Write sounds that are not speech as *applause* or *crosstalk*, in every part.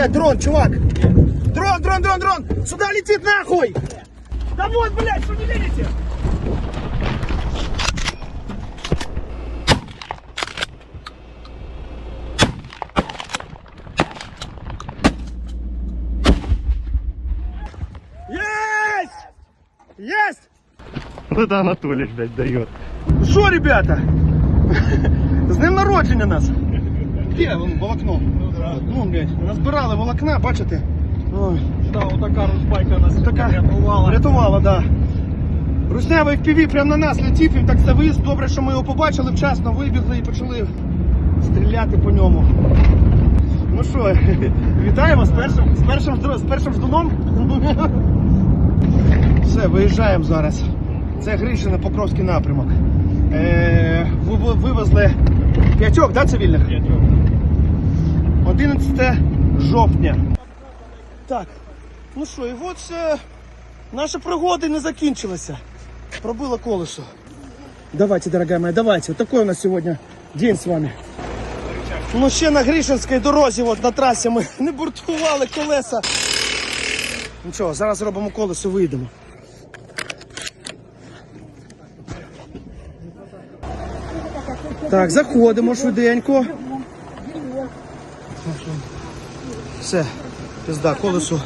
Э, Дрон, чувак! Дрон, дрон, дрон, дрон! Сюда летит нахуй! Да вот, блядь, что не видите? Есть! Есть! Вот это Анатолий, блядь, дает. Що, ребята? З днем народження нас. Де вон волокно? Ну, блядь, назбирали волокна, бачите? Ой, Да, отака розбайка нас така рятувала. Рятувала, да. Руснявий FPV прямо на нас летів, він так завис. Добре, що ми його побачили вчасно, вибігли і почали стріляти по ньому. Ну що, *laughs* вітаємо з першим, з першим, з першим ждуном. *laughs* Все, виїжджаємо зараз. Це Гришина, Покровський напрямок. Е, ви- ви- вивезли п'ятьох, да, цивільних? П'ятьох. 11 жовтня. Так, ну що, і от е, наші пригоди не закінчилися. Пробило колесо. Давайте, дорогая моя, давайте. Вот такой у нас сегодня день з вами. Ну ще на Грішинській дорозі, от на трасі ми *laughs* не буртували колеса. Нічого, зараз зробимо колесо, вийдемо. Так, заходимо швиденько. Все, пізда, колесо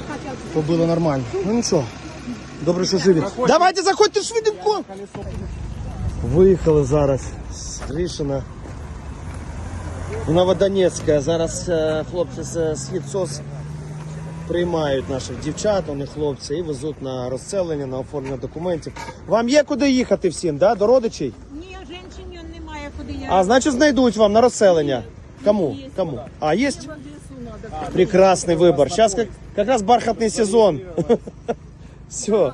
побило нормально. Ну нічого. Добре, що живі. Давайте заходьте швиденько. Виїхали зараз з Грішина. В Новодонецьке. Зараз е, хлопці з Східсос приймають наших дівчат, вони хлопці, і везуть на розселення, на оформлення документів. Вам є куди їхати всім, да? до родичей? А значит знайдуть вам на розселення. Кому? Кому? А, есть? Прекрасный выбор. Сейчас как, как раз бархатный сезон. *laughs* Все.